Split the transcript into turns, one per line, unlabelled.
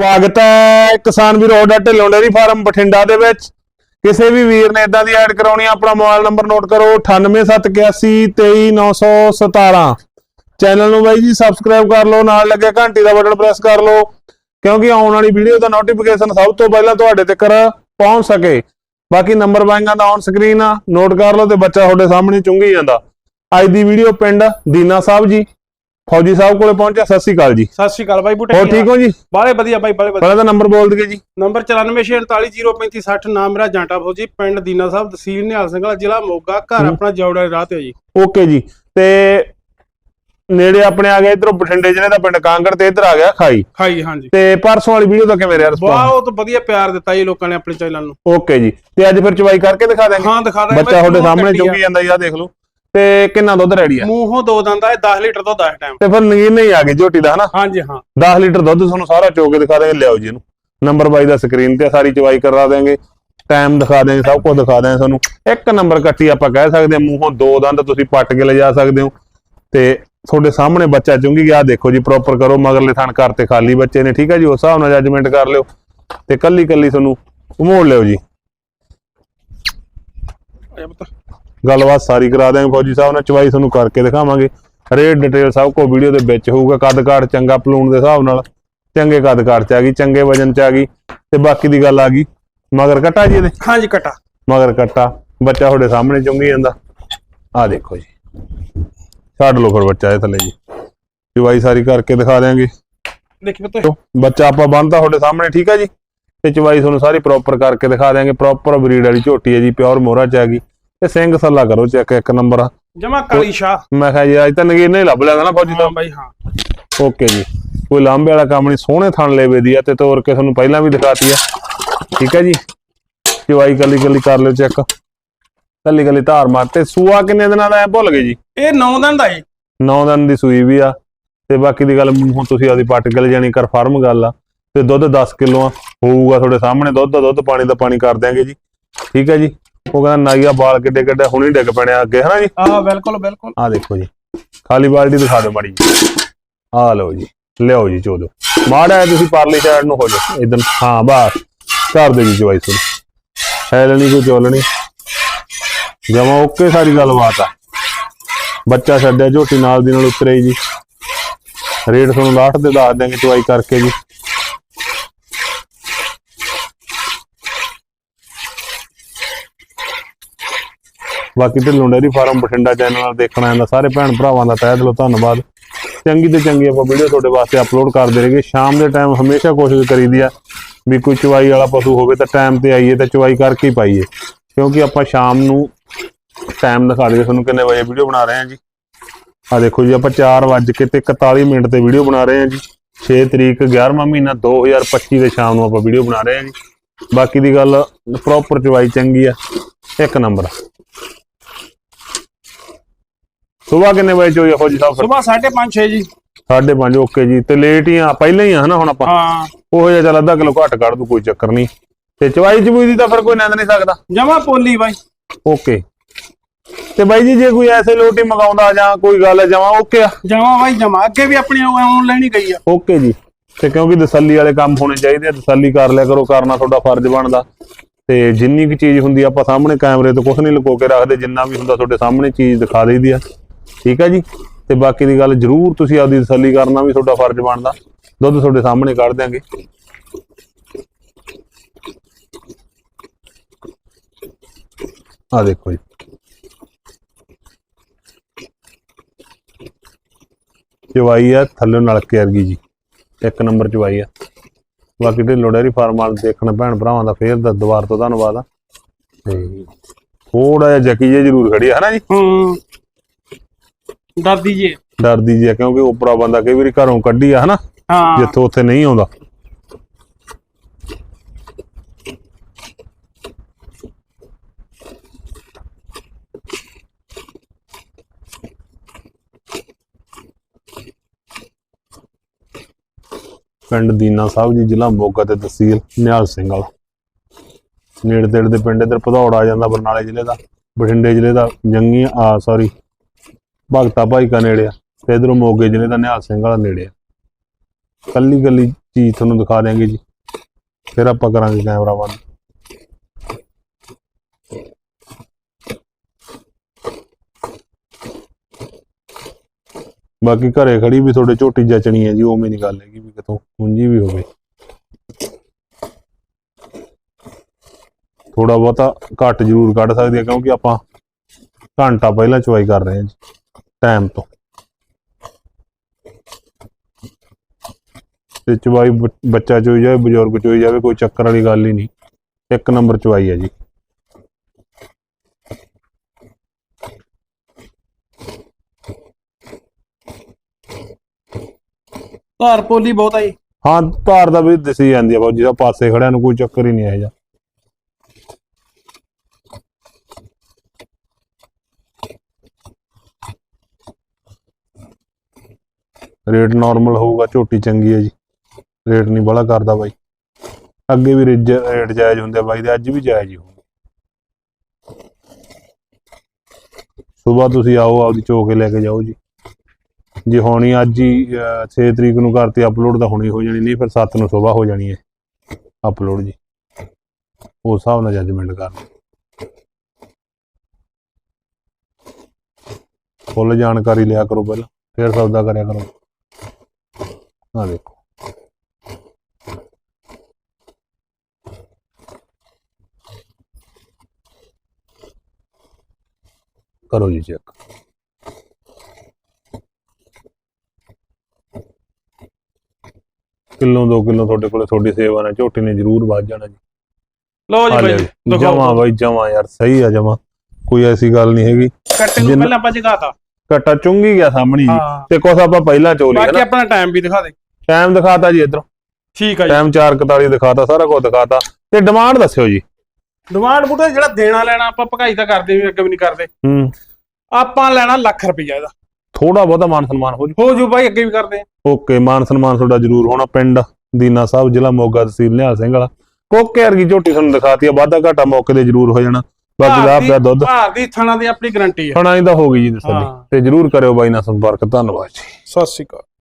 ਸਵਾਗਤ ਹੈ ਕਿਸਾਨ ਵੀਰ ਤੁਹਾਡਾ ਢਿੱਲੋਂ ਫਾਰਮ ਬਠਿੰਡਾ ਦੇ ਵਿੱਚ। ਕਿਸੇ ਵੀ ਵੀਰ ਨੇ ਇਦਾਂ ਦੀ ਐਡ ਕਰਾਉਣੀ ਆ, ਆਪਣਾ ਮੋਬਾਈਲ ਨੰਬਰ ਨੋਟ ਕਰੋ 9871823917 ਚੈਨਲ ਨੂੰ ਬਾਈ ਜੀ ਸਬਸਕ੍ਰਾਈਬ ਕਰ ਲਓ, ਨਾਲ ਲੱਗੇ ਘੰਟੀ ਦਾ ਬਟਨ ਪ੍ਰੈਸ ਕਰ ਲਓ, ਕਿਉਂਕਿ ਆਉਣ ਵਾਲੀ ਵੀਡੀਓ ਦਾ ਨੋਟੀਫਿਕੇਸ਼ਨ ਸਭ ਤੋਂ ਪਹਿਲਾਂ ਤੁਹਾਡੇ ਤੱਕ ਪਹੁੰਚ ਸਕੇ। ਬਾਕੀ ਨੰਬਰ ਬਾਈਆਂ ਦਾ ਔਨ ਸਕਰੀਨ ਆ, ਨੋਟ ਕਰ ਲਓ ਤੇ ਬੱਚਾ ਤੁਹਾਡੇ ਸਾਹਮਣੇ ਚੁੰਗੀ ਜਾਂਦਾ। ਅੱਜ ਦੀ ਵੀਡੀਓ ਪਿੰਡ ਦੀਨਾ ਸਾਹਿਬ ਜੀ। ਫੌਜੀ ਸਾਹਿਬ ਕੋਲੇ ਪਹੁੰਚਿਆ ਸਤਿ ਸ਼੍ਰੀ ਅਕਾਲ ਜੀ।
ਸਤਿ ਸ਼੍ਰੀ ਅਕਾਲ ਬਾਈ ਬੁੱਟੇ
ਹੋਰ ਠੀਕ ਹੋ ਜੀ?
ਬਾਲੇ ਵਧੀਆ ਬਾਈ ਬਾਲੇ ਵਧੀਆ।
ਪਹਿਲਾਂ ਤਾਂ ਨੰਬਰ ਬੋਲ ਦਈਏ ਜੀ।
ਨੰਬਰ 9448035060 ਨਾਮ ਮੇਰਾ ਜਾਂਟਾ ਫੌਜੀ ਪਿੰਡ ਦੀਨਾ ਸਾਹਿਬ ਤਹਿਸੀਲ ਨਿਹਾਲ ਸਿੰਘ ਵਾਲਾ ਜ਼ਿਲ੍ਹਾ ਮੋਗਾ ਘਰ ਆਪਣਾ ਜੌੜਾ ਰਾਹ ਤੇ ਜੀ।
ਓਕੇ ਜੀ। ਤੇ ਨੇੜੇ ਆਪਣੇ ਆ ਗਏ ਇਧਰੋਂ ਬਠਿੰਡੇ ਜ਼ਿਲ੍ਹੇ ਦਾ ਪਿੰਡ ਕਾਂਗੜ ਤੇ ਇਧਰ ਆ ਗਿਆ ਖਾਈ।
ਖਾਈ ਹਾਂਜੀ।
ਤੇ ਪਰਸੋਂ ਵਾਲੀ ਵੀਡੀਓ ਦਾ ਕਿਵੇਂ ਰਿਹਾ ਰਿਸਪੌਂਸ
ਬਹੁਤ ਵਧੀਆ ਪਿਆਰ ਦਿੱਤਾ ਜੀ ਲੋਕਾਂ ਨੇ ਆਪਣੇ ਚੈਨਲ ਨੂੰ।
ਓਕੇ ਜੀ। ਤੇ ਅੱਜ ਫਿਰ ਚਵਾਈ ਕਰਕੇ ਦਿਖਾ ਦਾਂਗੇ
ਹਾਂ ਦਿਖਾ ਦਾਂਗੇ
ਬੱਚਾ ਤੁਹਾਡੇ ਸਾਹਮਣੇ ਚੁੰਗੀ ਜਾਂਦਾ ਜੀ ਆ ਦੇਖ ਲਓ। ਤੇ ਕਿੰਨਾ ਦੁੱਧ ਰੈਡੀ ਆ?
ਮੂੰਹੋਂ ਦੋ ਦੰਦਾ ਹੈ 10 ਲੀਟਰ ਤੋਂ 10 ਟਾਈਮ
ਤੇ ਫਿਰ ਨਗੀਨ ਨਹੀਂ ਆ ਗਈ ਝੋਟੀ ਦਾ ਹਨਾ?
ਹਾਂਜੀ ਹਾਂ।
10 ਲੀਟਰ ਦੁੱਧ ਤੁਹਾਨੂੰ ਸਾਰਾ ਚੋ ਕੇ ਦਿਖਾ ਦਾਂਗੇ ਲਿਆਓ ਜੀ ਇਹਨੂੰ। ਨੰਬਰ ਬਾਈ ਦਾ ਸਕਰੀਨ ਤੇ ਆ, ਸਾਰੀ ਚਵਾਈ ਕਰਾ ਦਾਂਗੇ ਟਾਈਮ ਦਿਖਾ ਦਾਂਗੇ ਸਭ ਕੁਝ ਦਿਖਾ ਦਾਂਗੇ ਤੁਹਾਨੂੰ। ਇੱਕ ਨੰਬਰ ਕੱਟੀ ਆਪਾਂ ਕਹਿ ਸਕਦੇ ਹਾਂ ਮੂੰਹੋਂ ਦੋ ਦੰਦ ਤੁਸੀਂ ਪੱਟ ਕੇ ਲਿਜਾ ਸਕਦੇ ਹੋ। ਤੇ ਤੁਹਾਡੇ ਸਾਹਮਣੇ ਬੱਚਾ ਚੁੰਗੀ ਗਿਆ ਦੇਖੋ ਜੀ ਪ੍ਰੋਪਰ ਕਰੋ ਮਗਰਲੇ ਥਣ ਕਰਤੇ ਖਾਲੀ ਬੱਚੇ ਨੇ ਠੀਕ ਹੈ ਜੀ ਉਸ ਹਿਸਾਬ ਨਾਲ ਜੱਜਮੈਂਟ ਕਰ ਲਿਓ। ਤੇ ਕੱਲੀ ਕੱਲੀ ਤੁਹਾਨੂੰ ਮੋੜ ਲਿਓ ਜੀ। ਗੱਲਬਾਤ ਸਾਰੀ ਕਰਾ ਦਾਂਗੇ ਫੌਜੀ ਸਾਹਿਬ ਨਾਲ ਚਵਾਈ ਤੁਹਾਨੂੰ ਕਰਕੇ ਦਿਖਾਵਾਂਗੇ। ਰੇਟ ਡਿਟੇਲ ਸਭ ਕੋ ਵੀਡੀਓ ਦੇ ਵਿੱਚ ਹੋਊਗਾ ਕੱਦ ਕਾਠ ਚੰਗਾ ਪਲੂਣ ਦੇ ਹਿਸਾਬ ਨਾਲ। ਚੰਗੇ ਕੱਦ ਕਾਠ ਚ ਆ ਗਈ ਚੰਗੇ ਵਜਨ ਚ ਆ ਗਈ। ਤੇ ਬਾਕੀ ਦੀ ਗੱਲ ਆ ਗਈ ਮਗਰ ਕਟਾ ਜੀ ਇਹਦੇ?
ਹਾਂਜੀ ਕਟਾ।
ਮਗਰ ਕੱਟਾ ਬੱਚਾ ਤੁਹਾਡੇ ਸਾਹਮਣੇ ਚੁੰਗੀ ਜਾਂਦਾ। ਆ ਦੇਖੋ ਜੀ। ਛੱਡ ਲਓ ਫਿਰ ਬੱਚਾ ਇਹ ਥੱਲੇ ਜੀ। ਚਵਾਈ ਸਾਰੀ ਕਰਕੇ ਦਿਖਾ ਦਿਆਂਗੇ।
ਦੇਖੀ ਪੁੱਤ।
ਬੱਚਾ ਆਪਾਂ ਬੰਨਦਾ ਤੁਹਾਡੇ ਸਾਹਮਣੇ ਠੀਕ ਹੈ ਜੀ? ਤੇ ਚਵਾਈ ਤੁਹਾਨੂੰ ਸਾਰੀ ਪ੍ਰੋਪਰ ਕਰਕੇ ਦਿਖਾ ਦਿਆਂਗੇ। ਪ੍ਰੋਪਰ ਬਰੀਡ ਵਾਲੀ ਝੋਟੀ ਹੈ ਜੀ ਪਿਓਰ ਮੋਹਰਾ ਚ ਆ ਗਈ। ਤੇ ਸਿੰਘ ਸੱਲਾ ਕਰੋ ਚੈੱਕ ਇੱਕ ਨੰਬਰ
ਜਮਾ ਕਾਲੀ ਸ਼ਾਹ।
ਮੈਂ ਕਿਹਾ ਜੀ ਅੱਜ ਤਾਂ ਨਗੀਰ ਨਹੀਂ ਲੱਭ ਲਿਆ ਨਾ ਫੌਜੀ
ਹਾਂ
ਸਾਹਿਬ।
ਬਾਈ ਹਾਂ।
ਓਕੇ ਜੀ। ਕੋਈ ਲਾਂਬੇ ਵਾਲਾ ਕੰਮ ਨਹੀਂ ਸੋਹਣੇ ਥਣ ਲੈਵੇ ਦੀ ਆ ਤੇ ਤੋਰ ਕੇ ਤੁਹਾਨੂੰ ਪਹਿਲਾਂ ਵੀ ਦਿਖਾਤੀ ਆ। ਠੀਕ ਹੈ ਜੀ। ਚਵਾਈ ਕੱਲੀ ਕੱਲੀ ਕਰ ਲਿਓ ਚੈੱਕ। ਕੱਲੀ ਕੱਲੀ ਧਾਰ ਮਾਰ। ਤੇ ਸੂਆ ਕਿੰਨੇ ਦਿਨਾਂ ਦਾ ਐ? ਭੁੱਲ ਗਏ ਜੀ।
ਇਹ 9 ਦਿਨ ਦਾ ਹੈ
9 ਦਿਨ ਦੀ ਸੂਈ ਵੀ ਆ। ਤੇ ਬਾਕੀ ਦੀ ਗੱਲ ਹੁਣ ਤੁਸੀਂ ਆਪਦੀ ਪੱਟ ਗੱਲ ਜਾਨੀ ਕਨਫਰਮ ਗੱਲ ਆ। ਤੇ ਦੁੱਧ 10 ਕਿਲੋ ਆ। ਹੋਊਗਾ ਤੁਹਾਡੇ ਸਾਹਮਣੇ ਦੁੱਧ ਦਾ ਦੁੱਧ ਪਾਣੀ ਦਾ ਪਾਣੀ ਕਰ ਦਿਆਂਗੇ ਜੀ। ਠੀਕ ਹੈ ਜੀ। ਉਹ ਕਹਿੰਦਾ ਨਾਈਆ ਬਾਲ ਕਿੱਡੇ ਕਿੱਡੇ ਹੁਣੀ ਡਿੱਗ ਪੈਣੇ ਅੱਗੇ ਹਨਾ ਜੀ?
ਹਾਂ ਬਿਲਕੁਲ ਬਿਲਕੁਲ।
ਆ ਦੇਖੋ ਜੀ ਖਾਲੀ ਬਾਲਟੀ ਦਿਖਾ ਦਿਓ ਮਾੜੀ ਜੀ। ਆ ਲਓ ਜੀ ਲਿਆਓ ਜੀ ਚੋਦੋ ਮਾੜਾ ਹੈ ਤੁਸੀਂ ਪਰਲੀ ਸਾਈਡ ਨੂੰ ਹੋ ਜਾਓ ਇਦਾਂ ਹਾਂ ਬਸ ਕਰ ਦੇ ਜੀ ਚਵਾਈ ਸੁਣ। ਹੈ ਲੈਣੀ ਕੋਈ ਚੋਲਣੀ ਜਮਾ ਓਕੇ ਸਾਰੀ ਗੱਲਬਾਤ ਆ। ਬੱਚਾ ਛੱਡਿਆ ਝੋਟੀ ਨਾਲ ਦੀ ਨਾਲ ਉਤਰੇ ਜੀ। ਰੇਟ ਤੁਹਾਨੂੰ ਲਾਟ ਤੇ ਦੱਸ ਦਿਆਂਗੇ ਚਵਾਈ ਕਰਕੇ ਜੀ। ਬਾਕੀ Dhillon dairy farm, Bathinda channel ਨਾਲ ਦੇਖਣ ਆਇਆ ਸਾਰੇ ਭੈਣ ਭਰਾਵਾਂ ਦਾ ਤਹਿ ਦਿਲੋਂ ਧੰਨਵਾਦ। ਚੰਗੀ ਤੇ ਚੰਗੀ ਆਪਾਂ ਵੀਡੀਓ ਤੁਹਾਡੇ ਵਾਸਤੇ ਅਪਲੋਡ ਕਰਦੇ ਰਹੀਏ। ਸ਼ਾਮ ਦੇ ਟਾਈਮ ਹਮੇਸ਼ਾ ਕੋਸ਼ਿਸ਼ ਕਰੀਦੀ ਆ ਵੀ ਕੋਈ ਚਵਾਈ ਵਾਲਾ ਪਸ਼ੂ ਹੋਵੇ ਤਾਂ ਟਾਈਮ ਤੇ ਆਈਏ ਤਾਂ ਚਵਾਈ ਕਰਕੇ ਹੀ ਪਾਈਏ। ਕਿਉਂਕਿ ਆਪਾਂ ਸ਼ਾਮ ਨੂੰ ਟਾਈਮ ਦਿਖਾ ਦਈਏ। ਤੁਹਾਨੂੰ ਕਿੰਨੇ ਵਜੇ ਵੀਡੀਓ ਬਣਾ ਰਹੇ ਹਾਂ ਜੀ? ਆ ਦੇਖੋ ਜੀ, ਆਪਾਂ 4 ਵਜੇ ਕੇ ਤੇ 41 ਮਿੰਟ ਤੇ ਵੀਡੀਓ ਬਣਾ ਰਹੇ ਹਾਂ ਜੀ। 6 ਤਰੀਕ 11ਵਾਂ ਮਹੀਨਾ 2025 ਦੇ ਸ਼ਾਮ ਨੂੰ ਆਪਾਂ ਵੀਡੀਓ ਬਣਾ ਰਹੇ ਹਾਂ ਜੀ। ਬਾਕੀ ਦੀ ਗੱਲ ਪ੍ਰੋਪਰ ਚਵਾਈ ਚੰਗੀ ਆ। ਇੱਕ ਨੰਬਰ ਸਵੇਰ ਕਿੰਨੇ ਵਜੇ ਚੋਈ ਫੌਜੀ ਸਾਹਿਬ ਫਿਰ?
ਸਵੇਰ 5:30 6 ਜੀ।
5:30 ਓਕੇ ਜੀ। ਤੇ ਲੇਟ ਹੀ ਆ ਪਹਿਲਾਂ ਹੀ ਆ ਹਨਾ ਹੁਣ ਆਪਾਂ?
ਹਾਂ।
ਉਹ ਜਿਹਾ ਚੱਲ ਅੱਧਾ ਕਿਲੋ ਘੱਟ ਕੱਢ ਦੂ ਕੋਈ ਚੱਕਰ ਨਹੀਂ। ਤੇ ਚਵਾਈ ਚਬੂਈ ਦੀ ਤਾਂ ਫਿਰ ਕੋਈ ਨੰਦ ਨਹੀਂ ਸਕਦਾ?
ਜਮਾ ਪੋਲੀ ਬਾਈ।
ਓਕੇ। ਤੇ ਬਾਈ ਜੀ ਜੇ ਕੋਈ ਐਸੇ ਲੋਟੀ ਮੰਗਾਉਂਦਾ ਜਾਂ ਕੋਈ ਗੱਲ ਜਮਾ ਓਕੇ ਆ?
ਜਮਾ ਬਾਈ ਜਮਾ। ਅੱਗੇ ਵੀ ਆਪਣੀ ਆਨਲਾਈਨ ਹੀ ਗਈ ਆ।
ਓਕੇ ਜੀ। ਤੇ ਕਿਉਂਕਿ ਤਸੱਲੀ ਵਾਲੇ ਕੰਮ ਹੋਣੇ ਚਾਹੀਦੇ ਆ ਤਸੱਲੀ ਕਰ ਲਿਆ ਕਰੋ ਕਰਨਾ ਤੁਹਾਡਾ ਫਰਜ਼ ਬਣਦਾ। ਤੇ ਜਿੰਨੀ ਕੁ ਚੀਜ਼ ਹੁੰਦੀ ਆਪਾਂ ਸਾਹਮਣੇ ਕੈਮਰੇ ਤੋਂ ਕੁਝ ਨਹੀਂ ਲੁਕੋ ਕੇ ਰੱਖਦੇ ਜਿੰਨਾ ਵੀ ਹੁੰਦਾ ਤੁਹਾਡੇ ਸਾਹਮਣੇ ਚੀਜ਼ ਦਿਖਾ ਦਈਦੀ ਆ। ਠੀਕ ਹੈ ਜੀ? ਤੇ ਬਾਕੀ ਦੀ ਗੱਲ ਜਰੂਰ ਤੁਸੀਂ ਆਪਦੀ ਤਸੱਲੀ ਕਰਨਾ ਵੀ ਤੁਹਾਡਾ ਫਰਜ਼ ਬਣਦਾ। ਦੁੱਧ ਤੁਹਾਡੇ ਸਾਹਮਣੇ ਕੱਢ ਦਿਆਂਗੇ। ਆ ਦੇਖੋ ਜੀ। ਚਵਾਈ ਆ, ਥੱਲੇ ਨਲਕੇ ਵਰਗੀ ਜੀ। ਇੱਕ ਨੰਬਰ ਚਵਾਈ ਆ। ਬਾਕੀ ਢਿੱਲੋਂ ਡੈਰੀ ਫਾਰਮ ਵਾਲ ਦੇਖਣ ਭੈਣ ਭਰਾਵਾਂ ਦਾ ਫੇਰ ਦਾ ਦੁਬਾਰ ਤੋਂ ਧੰਨਵਾਦ ਆ। ਤੇ ਥੋੜਾ ਜਿਹਾ ਜਕੀ ਜੇ ਜ਼ਰੂਰ ਖੜੀ ਆ ਨਾ ਜੀ?
ਹੂੰ। ਦਾਦੀ ਜੀ।
ਡਰਦੀ ਜੀ ਆ ਕਿਉਂਕਿ ਉਪਰਾ ਬੰਦਾ ਕਈ ਵਾਰੀ ਘਰੋਂ ਕੱਢੀ ਆ ਹਨਾ?
ਹਾਂ।
ਜਿੱਥੋਂ ਉੱਥੇ ਨਹੀਂ ਆਉਂਦਾ। ਪਿੰਡ ਦੀਨਾ ਸਾਹਿਬ ਜੀ ਜ਼ਿਲ੍ਹਾ ਮੋਗਾ ਤੇ ਤਹਿਸੀਲ ਨਿਹਾਲ ਸਿੰਘ ਵਾਲਾ। ਨੇੜੇ ਤੇੜੇ ਦੇ ਪਿੰਡ ਇਧਰ ਭਦੌੜ ਆ ਜਾਂਦਾ ਬਰਨਾਲੇ ਜ਼ਿਲ੍ਹੇ ਦਾ ਬਠਿੰਡੇ ਜ਼ਿਲ੍ਹੇ ਦਾ ਜੰਗੀ ਆ ਸੌਰੀ ਭਗਤਾ ਭਾਈ ਕਾ ਨੇੜੇ ਆ, ਤੇ ਇਧਰੋਂ ਮੋਗੇ ਜ਼ਿਲ੍ਹੇ ਦਾ ਨਿਹਾਲ ਸਿੰਘ ਵਾਲਾ ਨੇੜੇ ਆ। ਕੱਲੀ ਕੱਲੀ ਚੀਜ਼ ਤੁਹਾਨੂੰ ਦਿਖਾ ਦਿਆਂਗੇ ਜੀ। ਫਿਰ ਆਪਾਂ ਕਰਾਂਗੇ ਕੈਮਰਾ ਬੰਦ। ਬਾਕੀ ਘਰੇ ਖੜੀ ਵੀ ਤੁਹਾਡੇ ਝੋਟੀ ਜਚਣੀ ਹੈ ਜੀ, ਉਵੇਂ ਨਹੀਂ ਗੱਲ ਹੈਗੀ ਵੀ ਕਿਤੋਂ ਕੁੰਜੀ ਵੀ ਹੋਵੇ। ਥੋੜਾ ਬਹੁਤਾ ਘੱਟ ਜ਼ਰੂਰ ਕੱਢ ਸਕਦੇ ਆ, ਕਿਉਂਕਿ ਆਪਾਂ ਘੰਟਾ ਪਹਿਲਾਂ ਚੁਆਈ ਕਰ ਰਹੇ ਹਾਂ ਜੀ। ਟਾਈਮ ਤੋਂ ਤੇ ਚਵਾਈ ਬੱਚਾ ਚੋਈ ਜਾਵੇ ਬਜ਼ੁਰਗ ਚੋਈ ਜਾਵੇ ਕੋਈ ਚੱਕਰ ਵਾਲੀ ਗੱਲ ਹੀ ਨਹੀਂ। ਇੱਕ ਨੰਬਰ ਚਵਾਈ ਹੈ ਜੀ।
ਧਾਰ ਪੋਲੀ ਬਹੁਤ ਆਈ
ਹਾਂ ਧਾਰ ਦਾ ਵੀ ਦਿਸੀ ਜਾਂਦੀ ਆ ਬਾਬੂ ਜਿਹਦਾ ਪਾਸੇ ਖੜਿਆ ਨੂੰ ਕੋਈ ਚੱਕਰ ਹੀ ਨਹੀਂ ਆਇਆ ਜਾ ਰੇਟ ਨਾਰਮਲ ਹੋਊਗਾ, ਝੋਟੀ ਚੰਗੀ ਹੈ ਜੀ। ਰੇਟ ਨਹੀਂ ਬੜਾ ਕਰਦਾ ਬਾਈ। ਅੱਗੇ ਵੀ ਰੇਜ- ਰੇਟ ਜਾਇਜ਼ ਹੁੰਦੇ ਆ ਬਾਈ ਦੇ, ਅੱਜ ਵੀ ਜਾਇਜ਼ ਹੀ ਹੋਣਗੇ। ਸਵੇਰ ਤੁਸੀਂ ਆਓ, ਆਪਦੀ ਚੋ ਲੈ ਕੇ ਜਾਓ ਜੀ। ਜੇ ਹੋਣੀ ਅੱਜ ਹੀ 6 ਤਰੀਕ ਨੂੰ ਕਰਤੀ ਅਪਲੋਡ ਤਾਂ ਹੁਣੀ ਹੋ ਜਾਣੀ, ਨਹੀਂ ਫਿਰ 7 ਨੂੰ ਸਵੇਰ ਹੋ ਜਾਣੀ ਹੈ ਅਪਲੋਡ ਜੀ। ਉਸ ਹਿਸਾਬ ਨਾਲ ਜੱਜਮੈਂਟ ਕਰ ਫੁੱਲ ਜਾਣਕਾਰੀ ਲਿਆ ਕਰੋ ਪਹਿਲਾਂ, ਫਿਰ ਸੌਦਾ ਕਰਿਆ ਕਰੋ। ਆ ਦੇਖੋ ਕਰੋ ਜੀ ਚੈੱਕ ਕਿਲੋ 2 ਕਿਲੋ ਤੁਹਾਡੇ ਕੋਲੇ ਤੁਹਾਡੀ ਸੇਵਾ ਨਾਲ ਝੋਟੀ ਨੇ ਜ਼ਰੂਰ ਵੱਧ ਜਾਣਾ ਜੀ।
ਲਓ ਜੀ ਬਾਈ
ਜਮਾ ਬਾਈ ਜਮਾ ਯਾਰ ਸਹੀ ਆ ਜਮਾ। ਕੋਈ ਐਸੀ ਗੱਲ ਨਹੀਂ ਹੈਗੀ।
ਕੱਟੇ ਨੂੰ ਪਹਿਲਾਂ ਆਪਾਂ ਜਗਾਤਾ।
ਘਟਾ ਚੁੰਗੀ ਗਿਆ ਸਾਹਮਣੀ
ਹਾਂ।
ਤੇ ਕੁਛ ਆਪਾਂ ਪਹਿਲਾਂ ਚੋ ਲਿਆ
ਬਾਕੀ ਆਪਣਾ ਟਾਈਮ ਵੀ ਦਿਖਾ ਦੇ।
ਟਾਈਮ ਦਿਖਾਤਾ ਜੀ ਇਧਰੋਂ।
ਠੀਕ ਆ ਜੀ।
ਟਾਈਮ 4:41 ਦਿਖਾਤਾ ਸਾਰਾ ਕੁਝ ਦਿਖਾਤਾ। ਤੇ ਡਿਮਾਂਡ ਦੱਸਿਓ ਜੀ।
ਡਿਮਾਂਡ ਬੁੱਟਾ ਜਿਹੜਾ ਦੇਣਾ ਲੈਣਾ ਆਪਾਂ ਭਕਾਈ ਤਾਂ ਕਰਦੇ ਵੀ ਅੱਗੇ ਵੀ ਨਹੀਂ ਕਰਦੇ।
ਹੂੰ।
ਆਪਾਂ ਲੈਣਾ ਲੱਖ ਰੁਪਈਆ ਇਹਦਾ।
ਥੋੜਾ ਬਹੁਤਾ ਮਾਨ ਸਨਮਾਨ ਹੋ ਜੀ।
ਹੋ ਜੂ ਬਾਈ ਅੱਗੇ ਵੀ ਕਰਦੇ ਆ।
ਓਕੇ ਮਾਨ ਸਨਮਾਨ ਤੁਹਾਡਾ ਜ਼ਰੂਰ ਹੋਣਾ। ਪਿੰਡ ਦੀਨਾ ਸਾਹਿਬ ਜ਼ਿਲ੍ਹਾ ਮੋਗਾ ਤਹਿਸੀਲ ਨਿਹਾਲ ਸਿੰਘ ਵਾਲਾ। ਕੋਕੇ ਵਰਗੀ ਝੋਟੀ ਤੁਹਾਨੂੰ ਦਿਖਾਤੀ ਆ ਵਾਧਾ ਘਾਟਾ ਮੌਕੇ ਤੇ ਜ਼ਰੂਰ ਹੋ ਜਾਣਾ। ਬਾਕੀ ਦਾ ਪਿਆ ਦੁੱਧ।
ਭਾਰ ਦੀ ਥਣਾ ਦੀ ਆਪਣੀ ਗਾਰੰਟੀ ਹੈ
ਹੀ ਤਾਂ ਹੋ ਗਈ ਜੀ ਤਸੱਲੀ। ਤੇ ਜ਼ਰੂਰ ਕਰਿਓ ਬਾਈ ਨਾਲ ਸੰਪਰਕ। ਧੰਨਵਾਦ ਜੀ।
ਸਤਿ ਸ਼੍ਰੀ ਅਕਾਲ।